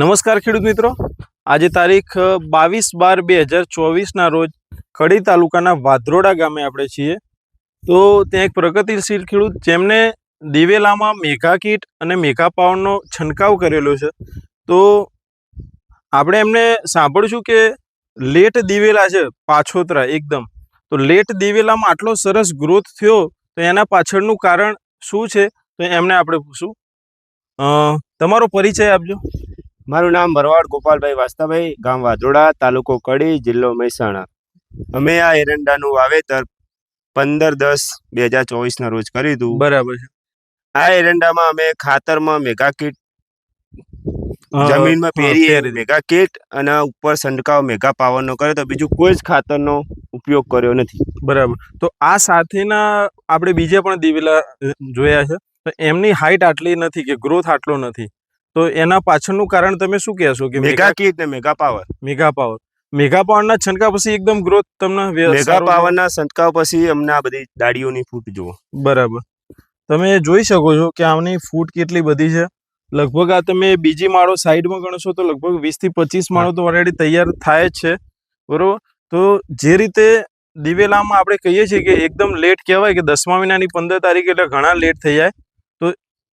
નમસ્કાર ખેડૂત મિત્રો. આજે તારીખ બાવીસ બાર બે હજાર ચોવીસના રોજ કડી તાલુકાના વાધરોડા ગામે આપણે છીએ. તો ત્યાં એક પ્રગતિશીલ ખેડૂત જેમને દિવેલામાં મેઘા કીટ અને મેઘા પાવરનો છંટકાવ કરેલો છે. તો આપણે એમને સાંભળશું કે લેટ દિવેલા છે, પાછોતરા એકદમ. તો લેટ દિવેલામાં આટલો સરસ ગ્રોથ થયો, તો એના પાછળનું કારણ શું છે? તો એમને આપણે પૂછશું. તમારો પરિચય આપજો. મારું નામ ભરવાડ ગોપાલભાઈ વાસ્તાભાઈ ગામ વાધોડા તાલુકો કડી જિલ્લો મહેસાણા. અમે આ એરંડાનું વાવેતર પંદર દસ બે હજાર ચોવીસના રોજ કર્યું હતું. બરાબર આ એરંડામાં અમે ખાતરમાં મેગા કીટ જમીનમાં પેરી પેરી. મેગા કીટ અને ઉપર સંડકાવ મેગા પાવરનો કર્યો તો બીજું કોઈ જ ખાતરનો ઉપયોગ કર્યો નથી. બરાબર. તો આ સાથેના આપણે બીજે પણ દિવેલા જોયા છે. તો એમની હાઈટ આટલી નથી કે ગ્રોથ આટલો નથી. તો એના પાછળનું કારણ તમે શું કહેશો કે મેગા કીટ ને mega power. Mega power. Mega પાવરના છંટકા પછી એકદમ ગ્રોથ તમને મેગા પાવરના છંટકાવ પછી અમને આ બધી દાડીઓની ફૂટ જુઓ. બરાબર. તમે જોઈ શકો છો કે આમની ફૂટ કેટલી બધી છે. લગભગ આ તમે બીજી માળો સાઈડમાં ગણશો તો લગભગ વીસથી પચીસ માળો તો ઓલરેડી તૈયાર થાય જ છે. બરોબર? તો જે રીતે દિવેલામાં આપણે કહીએ છીએ કે એકદમ લેટ કહેવાય કે દસમા મહિનાની પંદર તારીખ એટલે ઘણા લેટ થઈ જાય.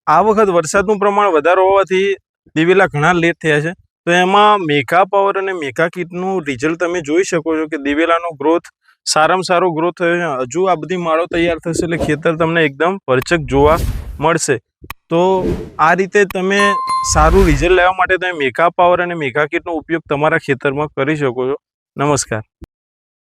આ વખત વરસાદનું પ્રમાણ વધારે હોવાથી દિવેલા ઘણા લેટ થયા છે. તો એમાં મેઘા પાવર અને મેઘા કીટનું રિઝલ્ટ તમે જોઈ શકો છો કે દિવેલાનો ગ્રોથ સારામાં સારો ગ્રોથ થયો છે. હજુ આ બધી માળો તૈયાર થશે એટલે ખેતર તમને એકદમ પરચક જોવા મળશે. તો આ રીતે તમે સારું રિઝલ્ટ લેવા માટે તમે મેઘા પાવર અને મેઘા કીટનો ઉપયોગ તમારા ખેતરમાં કરી શકો છો. નમસ્કાર.